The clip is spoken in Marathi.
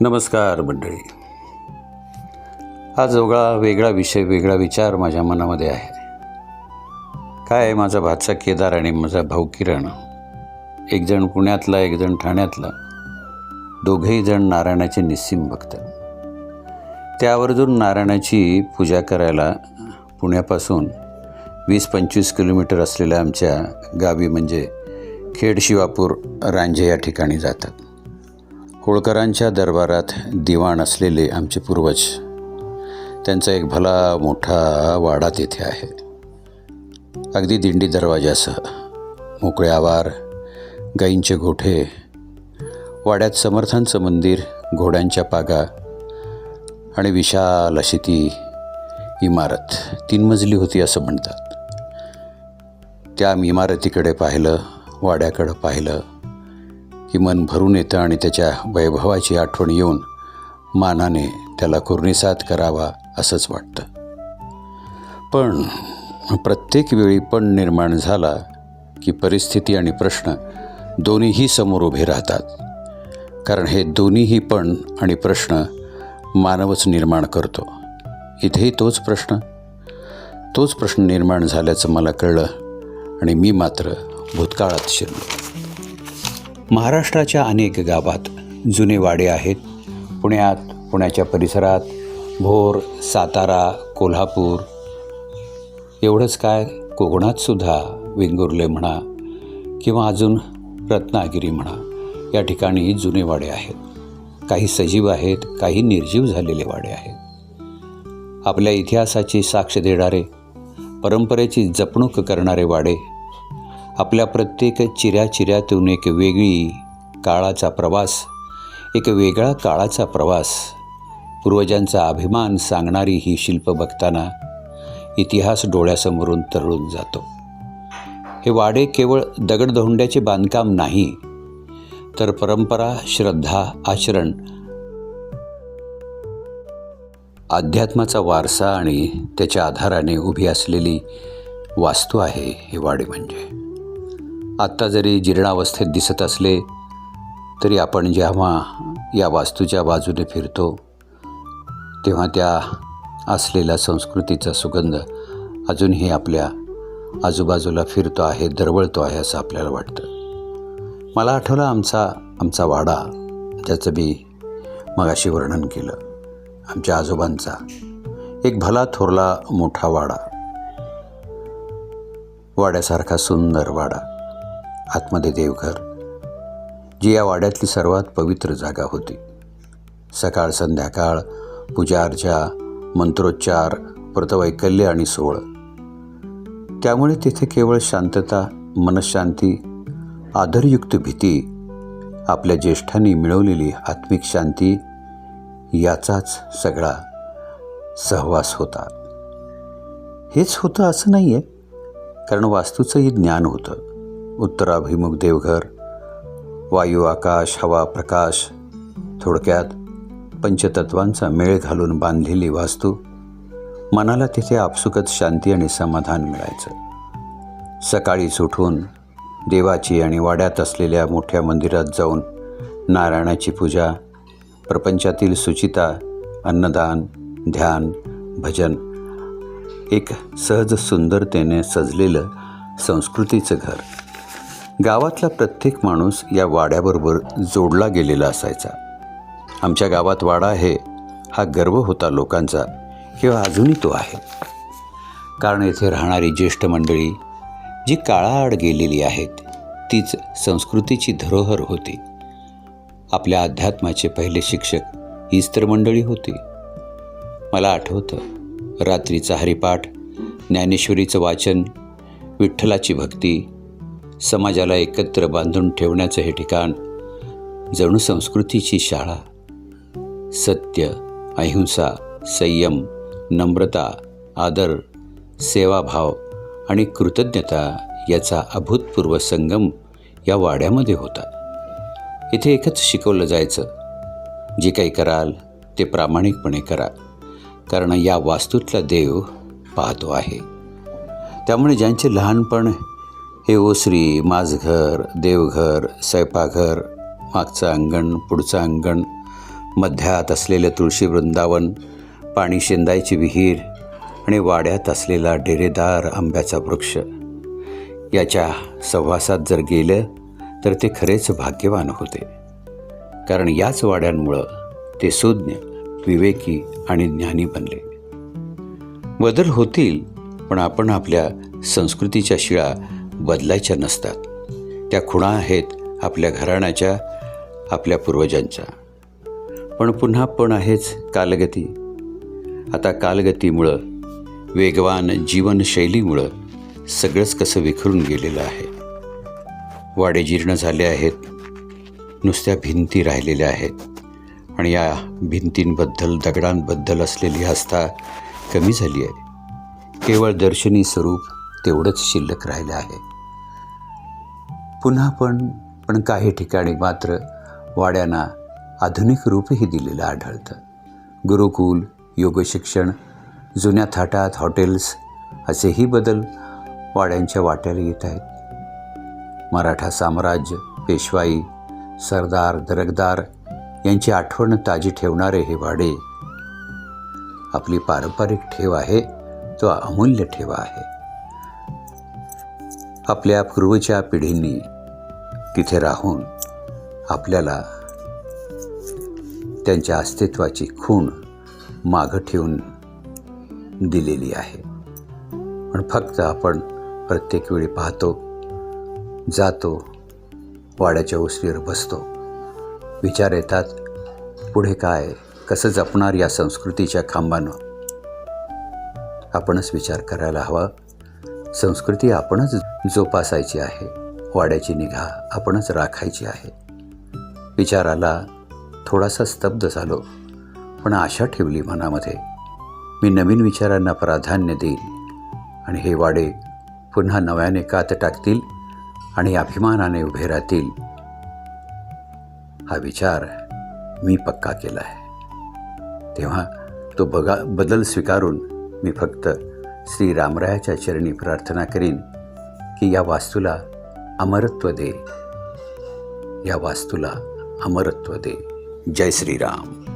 नमस्कार मंडळी. आज वेगळा वेगळा विषय वेगळा विचार माझ्या मनामध्ये आहे. काय आहे माझा भाचा केदार आणि माझा भाऊ किरण? एकजण पुण्यातला एकजण ठाण्यातला. दोघेही जण नारायणाचे निस्सीम भक्त. ते आवर्जून नारायणाची पूजा करायला पुण्यापासून वीस पंचवीस किलोमीटर असलेल्या आमच्या गावी म्हणजे खेड शिवापूर रांजे या ठिकाणी जातात. होळकरांच्या दरबारात दिवाण असलेले आमचे पूर्वज त्यांचा एक भला मोठा वाडा तेथे आहे. अगदी दिंडी दरवाजासह मोकळे आवार गाईंचे गोठे वाड्यात समर्थांचं मंदिर घोड्यांच्या पागा आणि विशाल अशी ती इमारत तीन मजली होती असं म्हणतात. त्या इमारतीकडे पाहिलं वाड्याकडं पाहिलं की मन भरून येतं आणि त्याच्या वैभवाची आठवण येऊन मानाने त्याला कुर्निसात करावा असंच वाटतं. पण प्रत्येक वेळी पण निर्माण झाला की परिस्थिती आणि प्रश्न दोन्हीही समोर उभे राहतात. कारण हे दोन्हीही पण आणि प्रश्न मानवच निर्माण करतो. इथेही तोच प्रश्न. तोच प्रश्न निर्माण झाल्याचं मला कळलं आणि मी मात्र भूतकाळात शिरलो. महाराष्ट्राच्या अनेक गावात जुने वाडे आहेत. पुण्यात पुण्याच्या परिसरात भोर सातारा कोल्हापूर. एवढंच काय कोकणातसुद्धा वेंगुर्ले म्हणा किंवा अजून रत्नागिरी म्हणा या ठिकाणी जुने वाडे आहेत. काही सजीव आहेत काही निर्जीव झालेले वाडे आहेत. आपल्या इतिहासाची साक्ष देणारे परंपरेची जपणूक करणारे वाडे आपल्या प्रत्येक चिऱ्या चिऱ्यातून एक वेगळी काळाचा प्रवास एक वेगळा काळाचा प्रवास. पूर्वजांचा अभिमान सांगणारी ही शिल्प बघताना इतिहास डोळ्यासमोरून तरळून जातो. हे वाडे केवळ दगडधोंड्याचे बांधकाम नाही तर परंपरा श्रद्धा आचरण अध्यात्माचा वारसा आणि त्याच्या आधाराने उभी असलेली वास्तू आहे हे वाडे म्हणजे. आत्ता जरी जीर्णावस्थेत दिसत असले तरी आपण जेव्हा या वास्तूच्या बाजूने फिरतो तेव्हा त्या असलेला संस्कृतीचा सुगंध अजूनही आपल्या आजूबाजूला फिरतो आहे दरवळतो आहे असं आपल्याला वाटतं. मला आठवलं आमचा आमचा वाडा ज्याचं मी मगाशी वर्णन केलं. आमच्या आजोबांचा एक भला थोरला मोठा वाडा. वाड्यासारखा सुंदर वाडा. आतमध्ये देवघर जी या वाड्यातली सर्वात पवित्र जागा होती. सकाळ संध्याकाळ पूजाअर्चा मंत्रोच्चार व्रतवैकल्य आणि सोळ त्यामुळे तिथे केवळ शांतता मनशांती आदरयुक्त भीती आपल्या ज्येष्ठांनी मिळवलेली आत्मिक शांती याचाच सगळा सहवास होता. हेच होतं असं नाही आहे कारण वास्तूचंही ज्ञान होतं. उत्तराभिमुख देवघर वायू आकाश हवा प्रकाश थोडक्यात पंचतत्वांचा मेळ घालून बांधलेली वास्तू मनाला तिथे आपसुकच शांती आणि समाधान मिळायचं. सकाळीच उठून देवाची आणि वाड्यात असलेल्या मोठ्या मंदिरात जाऊन नारायणाची पूजा प्रपंचातील सुचिता अन्नदान ध्यान भजन एक सहज सुंदरतेने सजलेलं संस्कृतीचं घर. गावातला प्रत्येक माणूस या वाड्याबरोबर जोडला गेलेला असायचा. आमच्या गावात वाडा आहे हा गर्व होता लोकांचा किंवा अजूनही तो आहे. कारण येथे राहणारी ज्येष्ठ मंडळी जी काळाआड गेलेली आहेत तीच संस्कृतीची धरोहर होती. आपल्या अध्यात्माचे पहिले शिक्षक हीच तर मंडळी होती. मला आठवतं रात्रीचा हरिपाठ ज्ञानेश्वरीचं वाचन विठ्ठलाची भक्ती समाजाला एकत्र बांधून ठेवण्याचं हे ठिकाण जणू संस्कृतीची शाळा. सत्य अहिंसा संयम नम्रता आदर सेवाभाव आणि कृतज्ञता याचा अभूतपूर्व संगम या वाड्यामध्ये होता. इथे एकच शिकवलं जायचं. जे काही कराल ते प्रामाणिकपणे करा कारण या वास्तूतला देव पाहतो आहे. त्यामुळे ज्यांचे लहानपण हे ओसरी माझघर देवघर स्वयंपाघर मागचं अंगण पुढचं अंगण मध्यात असलेलं तुळशी वृंदावन पाणी शेंदायची विहीर आणि वाड्यात असलेला डेरेदार आंब्याचा वृक्ष. याच्या सहवासात जर गेलं तर ते खरेच भाग्यवान होते. कारण याच वाड्यांमुळं ते सुज्ञ विवेकी आणि ज्ञानी बनले. बदल होतील पण आपण आपल्या संस्कृतीच्या शिळा बदलायच्या नसतात. त्या खुणा आहेत आपल्या घराण्याच्या आपल्या पूर्वजांच्या. पण पुन्हा पण आहेच कालगती. आता कालगतीमुळं वेगवान जीवनशैलीमुळं सगळंच कसं विखरून गेलेलं आहे. वाडे जीर्ण झाले आहेत नुसत्या भिंती राहिलेल्या आहेत आणि या भिंतींबद्दल दगडांबद्दल असलेली आस्था कमी झाली आहे. केवळ दर्शनी स्वरूप तेवढंच शिल्लक राहिलं आहे. पुन्हा पण पण काही ठिकाणी मात्र वाड्यांना आधुनिक रूपही दिलेलं आढळतं. गुरुकुल योगशिक्षण जुन्या थाटात हॉटेल्स असेही बदल वाड्यांच्या वाट्याला येत आहेत. मराठा साम्राज्य पेशवाई सरदार दरगदार यांची आठवण ताजी ठेवणारे हे वाडे आपली पारंपरिक ठेव आहे तो अमूल्य ठेवा आहे. आपल्या पूर्वच्या पिढींनी तिथे राहून आपल्याला त्यांच्या अस्तित्वाची खूण मागं ठेवून दिलेली आहे. पण फक्त आपण प्रत्येक वेळी पाहतो जातो वाड्याच्या उसरीवर बसतो. विचार येतात पुढे काय? कसं जपणार या संस्कृतीच्या खांबानं? आपणच विचार करायला हवा. संस्कृती आपणच जोपासायची आहे. वाड्याची निगा आपणच राखायची आहे. विचाराला थोडासा स्तब्ध झालो पण आशा ठेवली मनामध्ये. मी नवीन विचारांना प्राधान्य देईन आणि हे वाडे पुन्हा नव्याने कात टाकतील आणि अभिमानाने उभे राहतील. हा विचार मी पक्का केला आहे तेव्हा तो बगा बदल स्वीकारून मी फक्त श्री रामरायाच्या चरणी प्रार्थना करीन की या वास्तूला अमरत्व दे. या वास्तूला अमरत्व दे. जय श्रीराम.